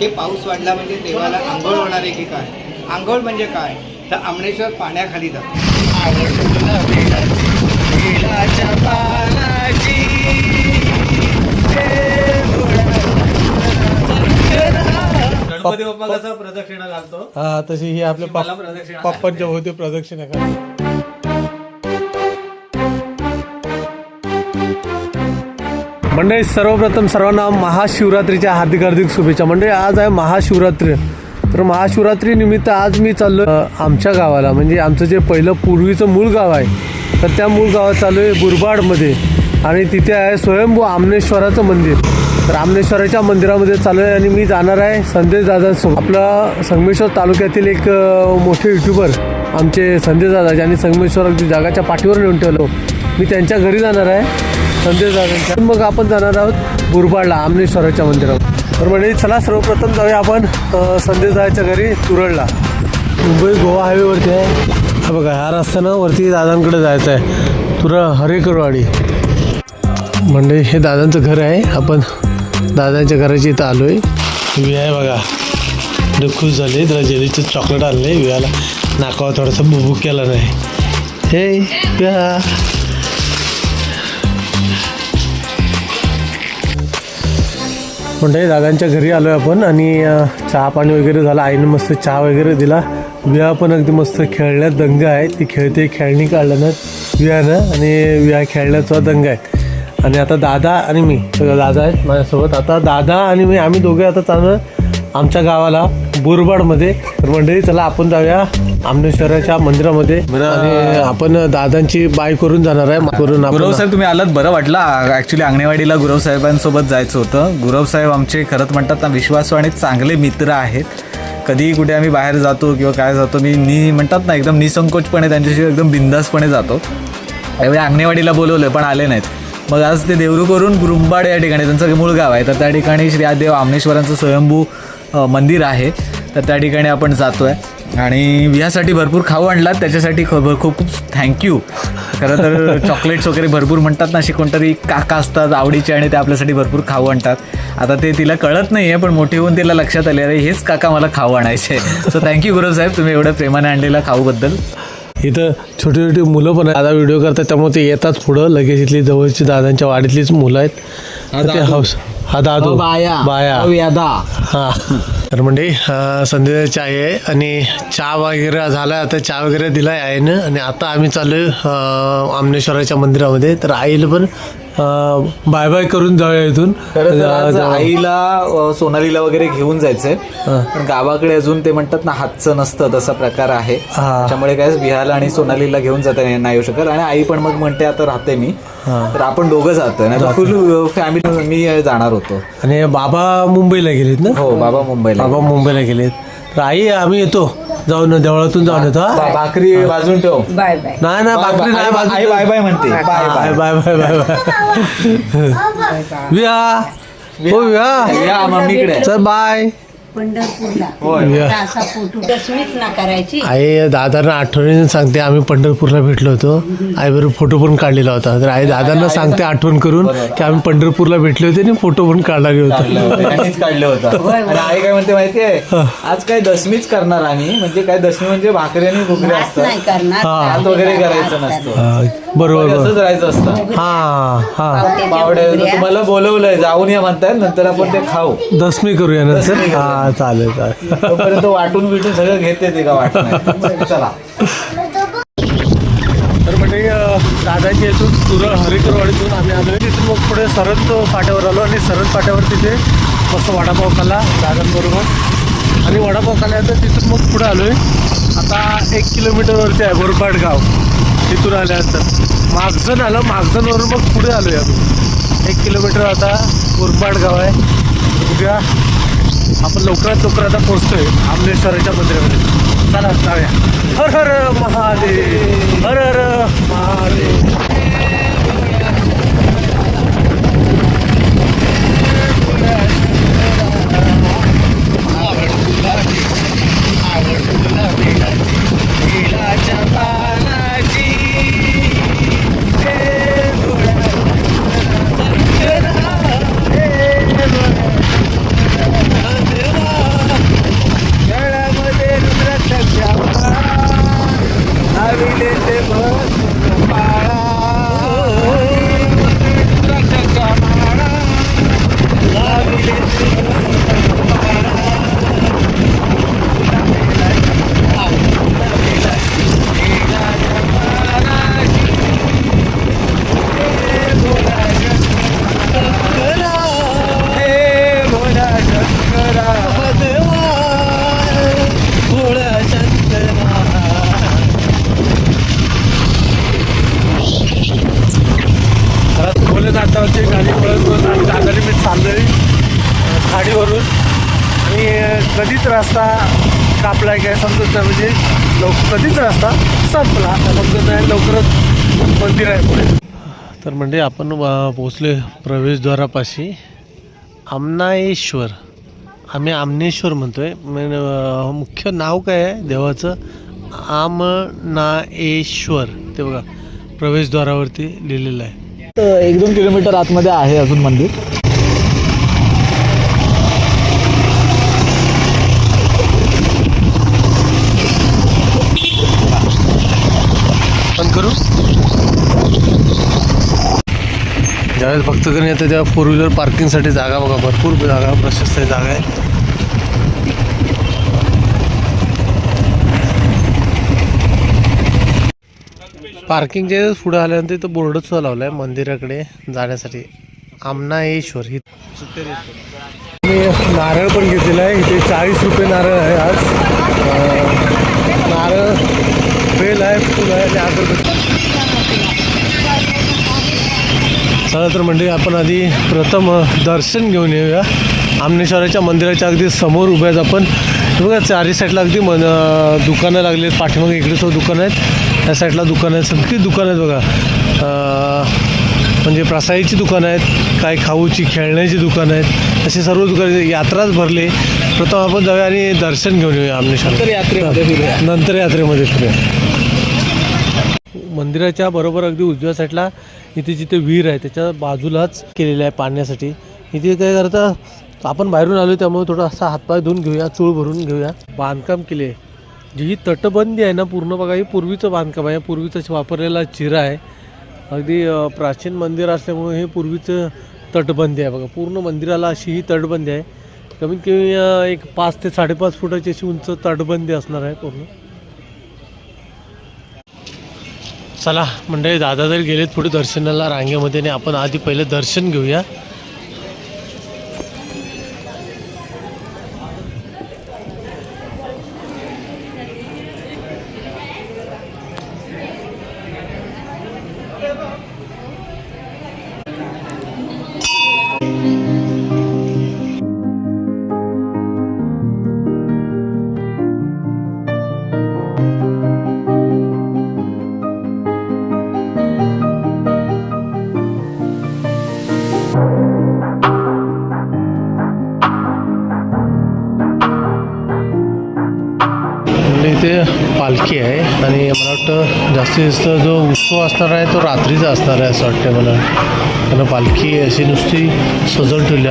की पाऊस वाढला म्हणजे देवाला आंघोळ होणार आहे की काय? आंघोळ म्हणजे काय? तर आमणेश्वर पाण्याखाली जातो गणपती बाप्पा कसा प्रदक्षिणा घालतो? हा तशी ही आपल्या मला प्रदक्षिणा पप्पांच्या होते प्रदक्षिणा करा मंडळी सर्वप्रथम सर्वांना महाशिवरात्रीच्या हार्दिक हार्दिक शुभेच्छा. मंडळी आज आहे महाशिवरात्री. तर महाशिवरात्री निमित्त आज मी चाललो आमच्या गावाला. म्हणजे आमचं जे पहिलं पूर्वीचं मूळ गाव आहे तर त्या मूळ गावात चालू आहे बुरबाडमध्ये आणि तिथे आहे स्वयंभू आमनेश्वराचं मंदिर. तर आमनेश्वराच्या मंदिरामध्ये चालू आहे आणि मी जाणार आहे संदेश दादांसोबत. आपला संगमेश्वर तालुक्यातील एक मोठे युट्यूबर आमचे संदेश दादा ज्यांनी संगमेश्वर अगदी जागाच्या पाठीवर नेऊन ठेवलं. मी त्यांच्या घरी जाणार आहे. संदेश दादांच्या मग आपण जाणार आहोत बुरबाडला आमनेश्वराच्या मंदिरावर. तर म्हणजे चला सर्वप्रथम जाऊया आपण अ, संदेश दादाच्या घरी तुरळला. मुंबई गोवा हायवेवरती आहे. हा बघा ह्या रस्त्यानं वरती दादांकडे जायचं आहे तुरळ हरेकरवाडी म्हणजे हे दादांचं घर आहे. आपण दादांच्या घराची इथं आलो आहे विया आहे बघा. खुश झाले त्याला जेलीचं चॉकलेट आणलं. आहे वियाला नाकावर थोडासा बुबुक केला नाही. हे विया म्हणजे दादांच्या घरी आलो आहे आपण आणि चहा पाणी वगैरे झालं. आईनं मस्त चहा वगैरे दिला. विहा पण अगदी मस्त खेळण्यात दंग आहे ती खेळते खेळणी काढलं ना वियानं आणि विहा खेळण्याचा दंग आहे आणि आता दादा आणि मी. दादा आहेत माझ्यासोबत. आता दादा आणि मी आम्ही दोघे आता चालू आमच्या गावाला. बोरबाडमध्ये. तर मंडळी चला आपण जाऊया आमनेश्वराच्या मंदिरामध्ये. आणि आपण दादांची बाय करून जाणार आहे. करून गुरव साहेब तुम्ही आलात बरं वाटलं. ऍक्च्युली आंगणेवाडीला गुरव साहेबांसोबत जायचं होतं. गुरव साहेब आमचे खरंच म्हणतात ना विश्वासू आणि चांगले मित्र आहेत. कधी कुठे आम्ही बाहेर जातो किंवा काय जातो मी नि म्हणतात ना एकदम निसंकोचपणे त्यांच्याशी एकदम बिंदासपणे जातो. त्यावेळी आंगणेवाडीला बोलवलं पण आले नाहीत. मग आज ते देवरू करून गुरुंबाड या ठिकाणी त्यांचं मूळ गाव आहे. तर त्या ठिकाणी श्री आदेव आमनेश्वरांचं स्वयंभू मंदिर आहे. तर त्या ठिकाणी आपण जातो आहे आणि यासाठी भरपूर खाऊ आणलात. त्याच्यासाठी खूप खूप खूप थँक्यू खरं तर चॉकलेट्स वगैरे भरपूर म्हणतात ना असे कोणतरी काका असतात आवडीचे आणि ते आपल्यासाठी भरपूर खाऊ आणतात. आता ते तिला कळत नाही आहे पण मोठी होऊन तिला लक्षात आले अरे हेच काका मला खाऊ आणायचे. सो थँक्यू गुरु साहेब तुम्ही एवढ्या प्रेमाने आणलेला खाऊबद्दल इथं छोटी छोटी मुलं पण दादा व्हिडिओ करतात त्यामुळे ते येतात पुढं. लगेच इथली जवळची दादांच्या वाडीतलीच मुलं आहेत. ते. हाऊस हा दादू बाया. बाया. यादा हा. तर म्हणजे संध्याचा चाय आहे आणि चहा वगैरे झाला आता चहा वगैरे दिलाय आईनं. आणि आता आम्ही अं, आमनेश्वराच्या मंदिरामध्ये. तर आईला पण बाय बाय करून जाऊया इथून. खरं तर आज जा- आईला अ, सोनालीला वगैरे घेऊन जायचंय. पण गावाकडे अजून ते म्हणतात ना हातचं नसतं तसा प्रकार आहे. हा. त्यामुळे काय विहारला आणि सोनालीला घेऊन जाता नाही नाही येऊ शकत. आणि आई पण मग म्हणते आता राहते मी. तर आपण दोघं जातोय. नाही फुल फॅमिली मी जाणार होतो. आणि बाबा मुंबईला गेलेत ना? हो बाबा मुंबईला बाबा मुंबईला गेलेत. तर आई आम्ही येतो. जाऊन देवळातून जाऊन येतो हा? बा- भाकरी बाजून ठेव. Bye bye. नाही ना बाकरी बाय- नाही बाजू आई बाय बाय म्हणते. Bye bye bye bye bye bye. Bye विया. हो विया. या मम्मीकडे. चल बाय. पंढरपूरला. होय. या. असा फोटो दसमीच ना करायची आई दादांना आठवणीने सांगते आम्ही पंढरपूरला भेटलो होतो. आई बरोबर फोटो पण काढलेला होता. तर आई दादांना सांगते आठवण करून की आम्ही पंढरपूरला भेटले होते आणि फोटो पण काढला गेलो काढलं होता. काढलं होतं. आणि आई काय म्हणते माहितीये? आज काय दशमीच करणार आम्ही. म्हणजे काय दशमी म्हणजे भाकरी आणि भात असतात. नाही करणार. भात वगैरे करायचं नसतं. हा, बरोबर असंच राहायचं असतं. हा हा. तुम्हाला बोलवलंय. जाऊन या म्हणताय. नंतर आपण ते खाऊ. दसमी करूया नंतर. हा चालेल चालेल. तोपर्यंत वाटून बिटून सगळं घेते ते का वाट नाही. चला. तर म्हणजे दादाची येथून तुरळ हरिकरवाडीतून आम्ही आलो. तिथून मग पुढे सरत फाट्यावर आलो आणि सरत फाट्यावर तिथे मस्त वडापाव खाल्ला दादांबरोबर. आणि वडापाव खाल्ल्यानंतर तिथून मग पुढे आलो आहे आता एक किलोमीटरवरती आहे बोरपाड गाव. तिथून आल्यानंतर. मागजन आलं मागजनवरून मग पुढे आलो आहे आम्ही. एक किलोमीटर आता बोरपाड गाव आहे. बघूया. आपण लवकरात लवकर आता पोहोचतोय आमलेश्वराच्या मंदिरामध्ये. चला जाऊया. हर हर महादेव हर हर महादेव. कधीच रस्ता संपला. आता लवकरच मंदिर आहे पुढे. तर म्हणजे आपण पोचले प्रवेशद्वारापाशी. आमनाएश्वर आम्ही आमनेश्वर म्हणतोय. म्हणजे, अ, मुख्य नाव काय आहे देवाचं? आमनाएश्वर ते बघा प्रवेशद्वारावरती लिहिलेलं आहे. एक दोन किलोमीटर आतमध्ये आहे अजून मंदिर. ज्यावेळेस भक्तगण येते तेव्हा फोर व्हीलर पार्किंगसाठी जागा बघा भरपूर जागा प्रशस्त जागा आहे. पार्किंगच्या पुढे आल्यानंतर इथं बोर्डच सुद्धा लावला आहे मंदिराकडे जाण्यासाठी. आमनाएश्वर ही मी नारळ पण घेतलेला आहे इथे चाळीस रुपये नारळ आहे आज. नारळ बेल आहे फुल आहे आणि अगरबत्ती चला तर म्हणजे आपण आधी प्रथम दर्शन घेऊन येऊया. आमनेश्वराच्या मंदिराच्या अगदी समोर उभे आहेत आपण. बघा चारी साईडला अगदी मन दुकानं लागली आहेत. पाठीमागे इकडे सुद्धा दुकानं आहेत. त्या साईडला दुकानं आहेत. सगळी दुकानं आहेत बघा. म्हणजे प्रसाईची दुकानं आहेत. काही खाऊची खेळण्याची दुकानं आहेत. अशी सर्व दुकानं. यात्राच भरली. प्रथम आपण जाऊया आणि दर्शन घेऊन येऊया आमनेश्वर यात्रेमध्ये. नंतर यात्रेमध्ये फिरूया. मंदिराच्या बरोबर अगदी उजव्या साईडला इथे जिथे विहीर आहे त्याच्या बाजूलाच केलेलं आहे पाण्यासाठी इथे काय करता आपण बाहेरून आलो त्यामुळे थोडा असा हातपाय धुवून घेऊया चूळ भरून घेऊया. बांधकाम केले. जी ही तटबंदी आहे ना पूर्ण बघा ही पूर्वीचं बांधकाम आहे. पूर्वीचं वापरलेला चिरा आहे. अगदी प्राचीन मंदिर असल्यामुळे हे पूर्वीचं तटबंदी आहे बघा. पूर्ण मंदिराला अशी ही तटबंदी आहे. कमीत कमी एक पाच ते साडेपाच फुटाची अशी उंच तटबंदी असणार आहे पूर्ण. चला म्हणजे दादा जर गेलेत पुढे दर्शनाला रांगेमध्ये आणि आपण आधी पहिलं दर्शन घेऊया. इथे पालखी आहे आणि मला वाटतं जास्तीत जास्त जो उत्सव असणार आहे तो रात्रीचा असणार आहे असं वाटतं मला. कारण पालखी अशी नुसती सजवून ठेवली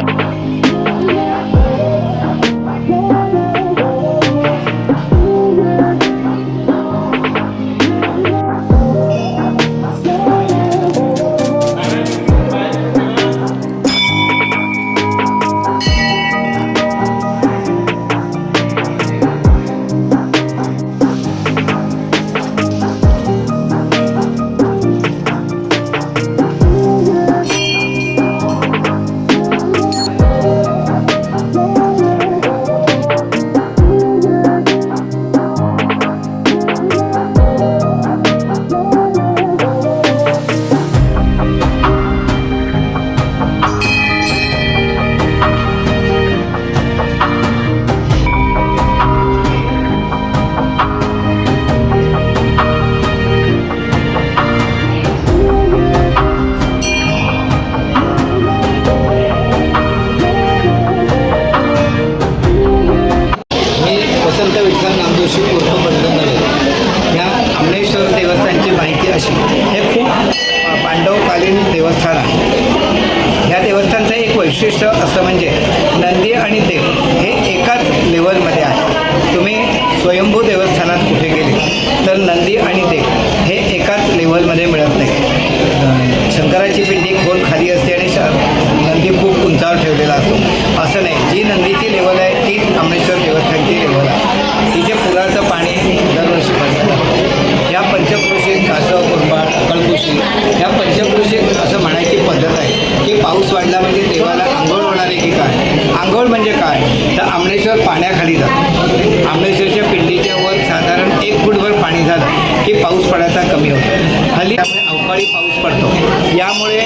तर आमलेश्वर पाण्याखाली जातो आमलेश्वरच्या पिंडीच्या वर साधारण एक फूटभर पाणी झालं की पाऊस पडायचा कमी होतो. हल्ली त्यामुळे अवकाळी पाऊस पडतो. यामुळे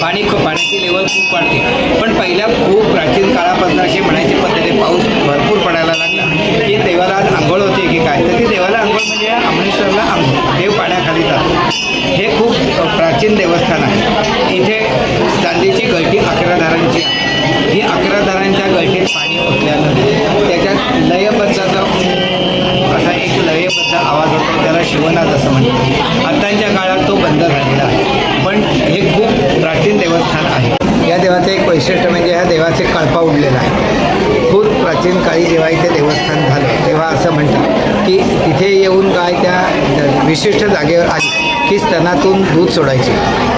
पाणी खूप पाण्याची लेवल खूप वाढते. पण पहिल्या खूप प्राचीन काळापासून अशी म्हणायची पद्धती पाऊस भरपूर पडायला लागला. की देवाला आज आंघोळ होते की काय? तर ती देवाला आंघोळ म्हणजे आमलेश्वरला आंघोळ देव पाण्याखाली जातो. हे खूप प्राचीन देवस्थान आहे. प्राचीन काळी जेव्हा इथे देवस्थान झालं तेव्हा असं म्हणतात की तिथे येऊन गाय त्या विशिष्ट जागेवर आली की स्तनातून दूध सोडायची.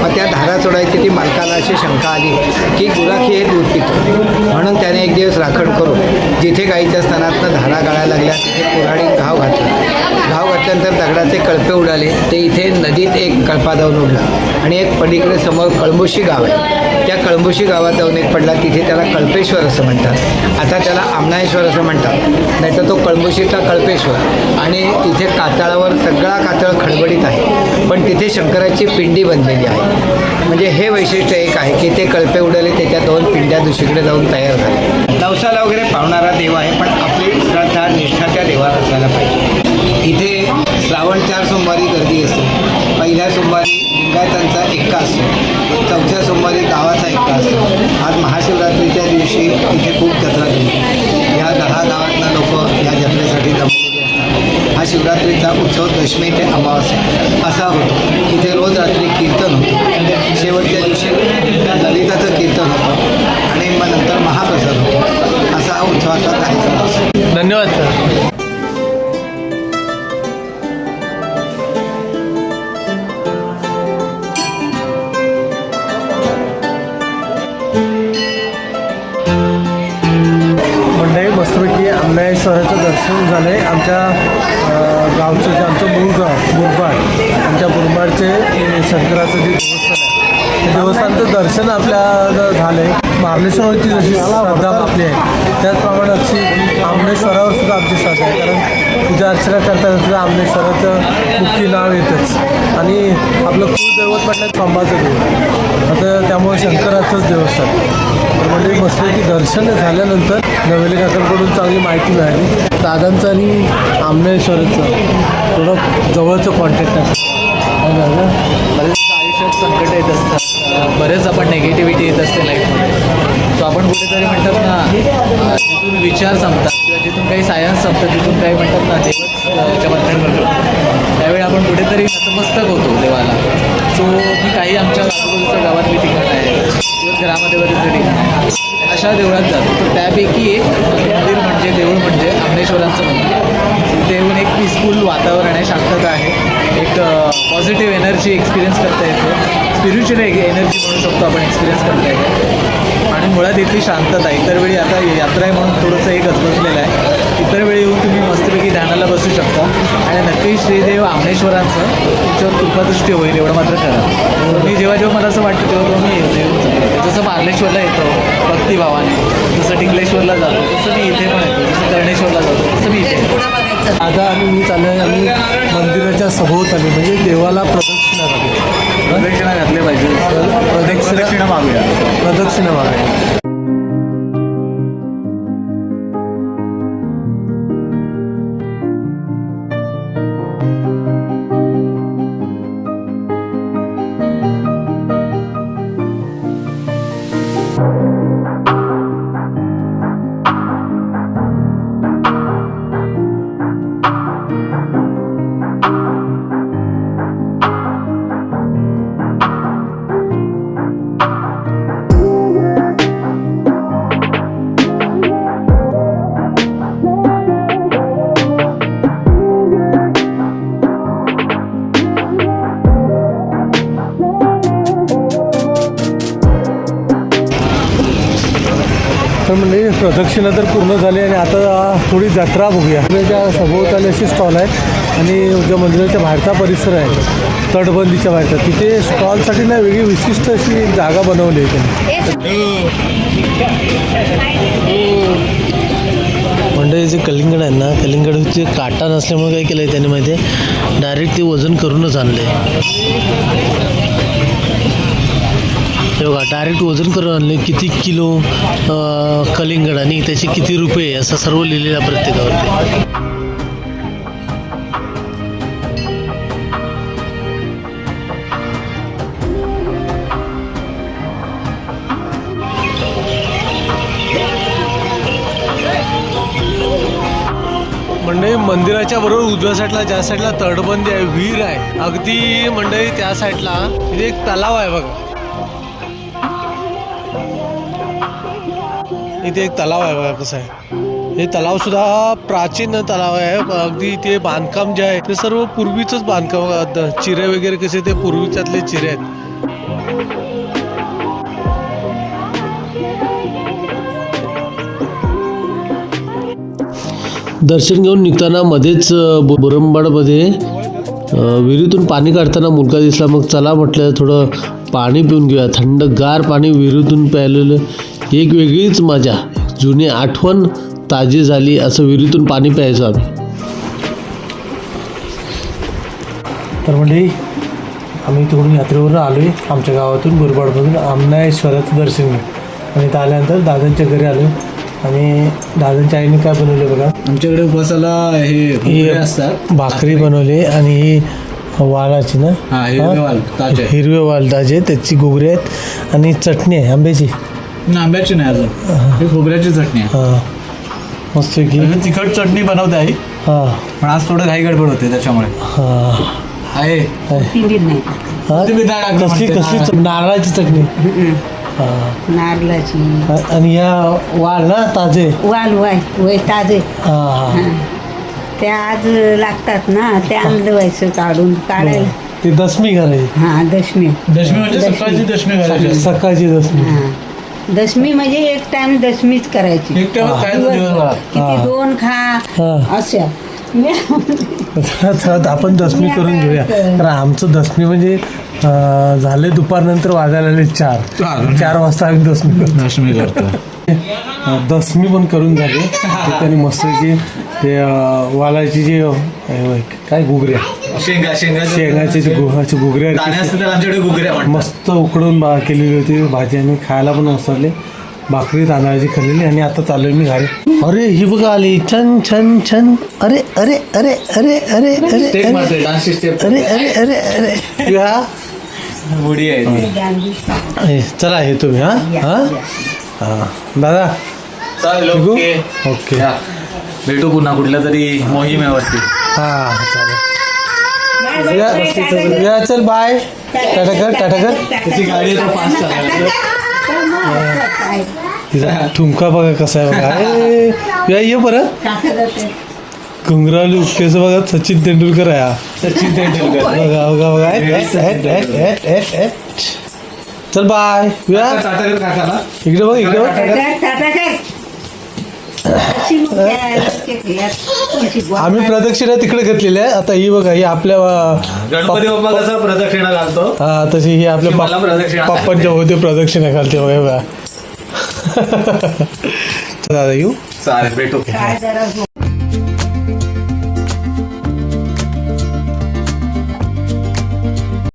मग त्या धारा सोडायची ती मालकाला अशी शंका आली की गुराखी हे दूध पितो. म्हणून त्याने एक दिवस राखण करून जिथे गाईच्या स्तनातनं धारा गाळायला लागल्या तिथे कुऱ्हाडी घाव घातला. घाव त्यानंतर दगडाचे कळपे उडाले ते इथे नदीत एक कळपा जाऊन उडला. आणि एक पलीकडे समोर कळंबुशी गाव आहे. त्या कळंबुशी गावात जाऊन एक पडला तिथे त्याला कल्पेश्वर असं म्हणतात. आता त्याला आमनाळेश्वर असं म्हणतात. नाहीतर तो कळंबुशीचा कल्पेश्वर आणि तिथे कातळावर सगळा कातळ खडबडीत आहे. पण तिथे शंकराची पिंडी बनलेली आहे. म्हणजे हे वैशिष्ट्य एक आहे की ते कळपे उडाले त्याच्या दोन पिंड्या दुसरीकडे जाऊन तयार झाल्या. नवसाला वगैरे पावणारा देव आहे पण आपली श्रद्धा निष्ठा त्या देवात असायला पाहिजे. श्रावण चार सोमवारी गर्दी असते. पहिल्या सोमवारी लिंगायतांचा एक्का असतो. चौथ्या सोमवारी गावाचा एक्का असतो. आज महाशिवरात्रीच्या दिवशी इथे खूप जत्रा झाली या दहा गावातला लोक या जत्रेसाठी जमलेले असतात. हा शिवरात्रीचा उत्सव दशमी ते अमावास्या असा होतो. इथे रोज रात्री कीर्तन होतं. शेवटच्या दिवशी ललिताचं कीर्तन होतं आणि मग नंतर महाप्रसाद होतो. असा हा उत्सवाचा कार्यक्रम असतो. धन्यवाद सर आंबेश्वराचं दर्शन झालं आहे आमच्या गावचं जे आमचं मूळ मुरबाड आमच्या मुरबाडचे शंकराचं जे देवस्थान आहे. ते देवस्थानचं दर्शन आपल्याला झालं आहे मार्लेश्वराची जशी श्रद्धा आपली आहे त्याचप्रमाणे अशी आमनेश्वरावर सुद्धा आमची श्रद्धा आहे. कारण पूजा अर्चना करताना सुद्धा आमनेश्वराचं मुख्य नाव येतंच. आणि आपलं कुलदैवत म्हटलं संभाचं देव आता त्यामुळे शंकराचंच देवस्थान. तर म्हणजे मस्तपैकी दर्शन झाल्यानंतर नवेली काकांकडून चांगली माहिती मिळाली. दादांचं आणि आमनेश्वराचं थोडं जवळचं कॉन्टॅक्ट? बरेच आयुष्यात संकट येत असतात अं, बरेच आपण नेगेटिव्हिटी येत असते लाईफमध्ये सो आपण कुठेतरी म्हणतात ना जिथून विचार संपतात किंवा जिथून काही सायन्स संपतं तिथून काही म्हणतात ना देवच्या अं, चमत्कार करतो त्यावेळी आपण कुठेतरी नतमस्तक होतो देवाला. सो मी काही आमच्या आजूबाजूच्या गावातली ठिकाणं आहे किंवा घरामध्ये ठिकाण आहे अशा देवळात जातो. तर त्यापैकी एक मंदिर म्हणजे देऊळ म्हणजे आमनेश्वरांचं मंदिर. तिथे एक पीसफुल वातावरण आहे शांतता आहे. एक पॉझिटिव्ह एनर्जी एक्सपिरियन्स करता येते. स्पिरिच्युअल एनर्जी म्हणू शकतो आपण एक्सपिरियन्स करता येते. मुळात इथली शांतता इतर वेळी आता यात्रा आहे म्हणून थोडंसं एक गजबजलेलं आहे. इतर वेळी येऊन तुम्ही मस्तपैकी ध्यानाला बसू शकता. आणि नक्की श्रीदेव आमनेश्वरांचं तुमच्यावर कृपादृष्टी होईल एवढं मात्र करा मी जेव्हा जेव्हा मला असं वाटतं तेव्हा तेव्हा मी येतो जसं मार्लेश्वरला येतो भक्तिभावाने. जसं टिंगलेश्वरला जातो तसं मी इथे पण येतो. जसं कर्णेश्वरला जातो तसं मी इथे येतो. आता आम्ही मी चाललो आहे आम्ही मंदिराच्या सभोवताली म्हणजे देवाला प्रदक्षिणा घालू प्रदक्षिणा घातले पाहिजे. प्रदक्षिणा प्रदक्षिणा मागूया. प्रदक्षिणा मागूया. तर म्हणजे प्रदक्षिणा तर पूर्ण झाली आणि आता थोडी जत्रा बघूया. त्या सभोवताली असे स्टॉल आहेत आणि ज्या मंदिराच्या बाहेरचा परिसर आहे. तटबंदीच्या बाहेरचा. तिथे स्टॉलसाठी ना वेगळी विशिष्ट अशी जागा बनवली आहे त्यांनी. म्हणजे जे कलिंगड आहे ना कलिंगडचे काटा नसल्यामुळे काय केलं आहे त्यांनी माहिती आहे डायरेक्ट ते वजन करूनच आणलं आहे हे बघा डायरेक्ट वजन करून आणले किती किलो कलिंगड आणि त्याचे किती रुपये असं सर्व लिहिलेलं प्रत्येकावरती. म्हणजे मंदिराच्या बरोबर उजव्या साईडला ज्या साईडला तटबंदी आहे विहीर आहे. अगदी म्हणजे त्या साईडला म्हणजे एक तलाव आहे बघा. इथे एक तलाव आहे कसं आहे. हे तलाव सुद्धा प्राचीन तलाव आहे. अगदी इथे बांधकाम जे आहे ते सर्व पूर्वीच बांधकाम चिरे वगैरे कसे ते पूर्वीच्यातले चिरे आहेत. दर्शन घेऊन निघताना मध्येच बुरंबाडमध्ये विहिरीतून पाणी काढताना मुलगा दिसला. मग चला म्हटलं थोडं पाणी पिऊन घेऊया. थंडगार पाणी विहिरीतून प्यायलेलं. एक वेगळीच मजा. जुनी आठवण ताजी झाली असं विहिरीतून पाणी प्यायचो आम्ही. तर म्हणजे आम्ही तिकडून यात्रेवरून आलो आहे आमच्या गावातून बुरबाडमधून आमनाश्वराचं दर्शन घेऊ आणि इथं आल्यानंतर दादांच्या घरी आलो आणि दादांच्या आईने काय बनवले बघा? आमच्याकडे उपवासाला हे असतात. भाकरी बनवली आणि ही वालाची ना? हा हिरवे वाल ताजे. हिरवे वाल ताजे त्याची घुगरी आहेत आणि चटणी आहे आंब्याची. आंब्याची नाही अजून. ही. खोबऱ्याची चटणी आहे. हां. मस्त की. अजून तिखट चटणी बनवते आई. हां. पण आज थोडं घाई गडबड होते त्याच्यामुळे. हां. आहे. तिंबीर नाही. हां? तुम्ही डाळ टाकली कसली म्हणते. कसली चट- नारळाची चटणी? हां. नारळाची. आणि ह्या वाल ना ताजे? वाल वाय वय ताजे. हां. हां. हा. त्या आज लागतात ना ते आणलं व्हायचं काढून काढायला. ते दशमी करायची हा दशमी. दशमी म्हणजे सकाळची दशमी घालायची. असते. सकाळची दशमी. हा. दशमी म्हणजे एक टाइम दशमीच करायची. एक टाइमच खायचं दिवसभरात किती दोन खा हा. अशा. चला आपण दशमी करून घेऊया. तर आमचं दशमी म्हणजे अं, झाले दुपारनंतर वाजायला आले चार. चार. चार वाजता आम्ही दशमी करतो. दशमी करतो. अं, दशमी पण करून झाली. त्यांनी मस्त की ते वालाची जी काय घुगऱ्या? शेंगा शेंगा शेंगाची जी गुहाची घुगऱ्या मस्त उकडून बा केलेली होती. भाजी आणि खायला पण मस्त आली भाकरी तांदळाची खाल्लेली आणि आता चालू मी घरी. अरे ही बघा आली. छन छन छन. अरे अरे अरे अरे अरे अरे स्टेप अरे. मारते डान्सची स्टेप अरे अरे अरे अरे. आहे चला हे तुम्ही हा? हा? हा. दादा? चालेल निघू? ओके. ओके. या. भेटू पुन्हा कुठल्या तरी मोहिमेवरती. हा चालेल. या या, चल बाय. टाटा कर टाटा कर. त्याची गाडी आता फास्ट चालवायची. तिचा ठुमका बघा कसा आहे बघा. ए, या ये परत. घुंगरावली उपकेचं बघा सचिन तेंडुलकर आहे हा. सचिन तेंडुलकर. बघा बघा बघा. Eight, eight, eight, eight, eight, eight, eight. चल बाय या टाटा कर काकाला इकडे बघ इकडे आम्ही प्रदक्षिणा तिकडे घेतलेली आहे. आता ही बघा ही आपल्या गणपती बाप्पा कसा प्रदक्षिणा घालतो? हा तशी ही आपल्या पप्पांच्या होते प्रदक्षिणा घालते बघा बघा. दादा येऊ. चालेल भेटू. काय जरा